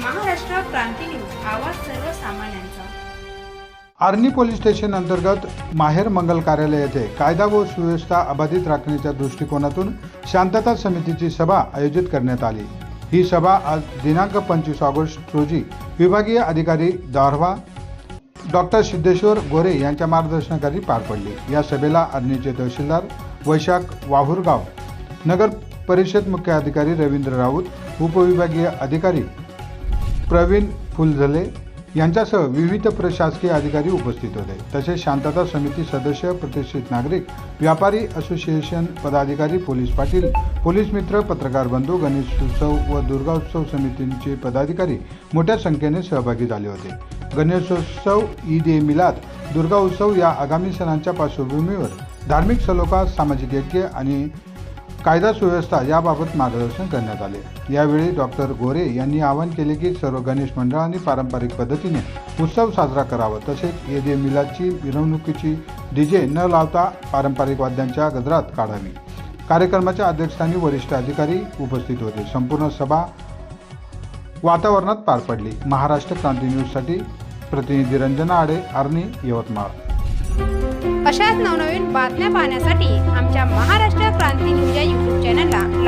क्रांती news आवाज सर्वसामान्यांचा. Arni police station अंतर्गत माहेर मंगल कार्यालय येथे कायदा व सुव्यवस्था अबाधित राखण्याच्या दृष्टिकोनातून शांतता समितीची सभा आयोजित करण्यात आली. ही सभा आज दिनांक पंचवीस ऑगस्ट रोजी विभागीय अधिकारी दारव्हा डॉक्टर सिद्धेश्वर गोरे यांच्या मार्गदर्शनाखाली पार पडली. या सभेला अर्णीचे तहसीलदार वैशाख वाहुरगाव नगर परिषद मुख्य अधिकारी रवींद्र राऊत उपविभागीय अधिकारी प्रवीण फुलझले यांच्यासह विविध प्रशासकीय अधिकारी उपस्थित होते. तसेच शांतता समिती सदस्य प्रतिष्ठित नागरिक व्यापारी असोसिएशन पदाधिकारी पोलीस पाटील पोलीस मित्र पत्रकार बंधू गणेशोत्सव व दुर्गाोत्सव समितींचे पदाधिकारी मोठ्या संख्येने सहभागी झाले होते. गणेशोत्सव ईद ए मिलाद दुर्गा उत्सव या आगामी सणांच्या पार्श्वभूमीवर धार्मिक सलोखा सामाजिक ऐक्य आणि कायदा सुव्यवस्था याबाबत मार्गदर्शन करण्यात आले. यावेळी डॉक्टर गोरे यांनी आवाहन केले की सर्व गणेश मंडळांनी पारंपरिक पद्धतीने उत्सव साजरा करावा. तसेच येदे मिलाची मिलादची मिरवणुकीची डीजे न लावता पारंपरिक वाद्यांच्या गजरात काढावी. कार्यक्रमाच्या अध्यक्षस्थानी वरिष्ठ अधिकारी उपस्थित होते. संपूर्ण सभा वातावरणात पार पडली. महाराष्ट्र क्रांती न्यूजसाठी प्रतिनिधी रंजना आडे आर्नी यवतमाळ. अशाच नवनवीन बातम्या पाहण्यासाठी आमच्या महाराष्ट्र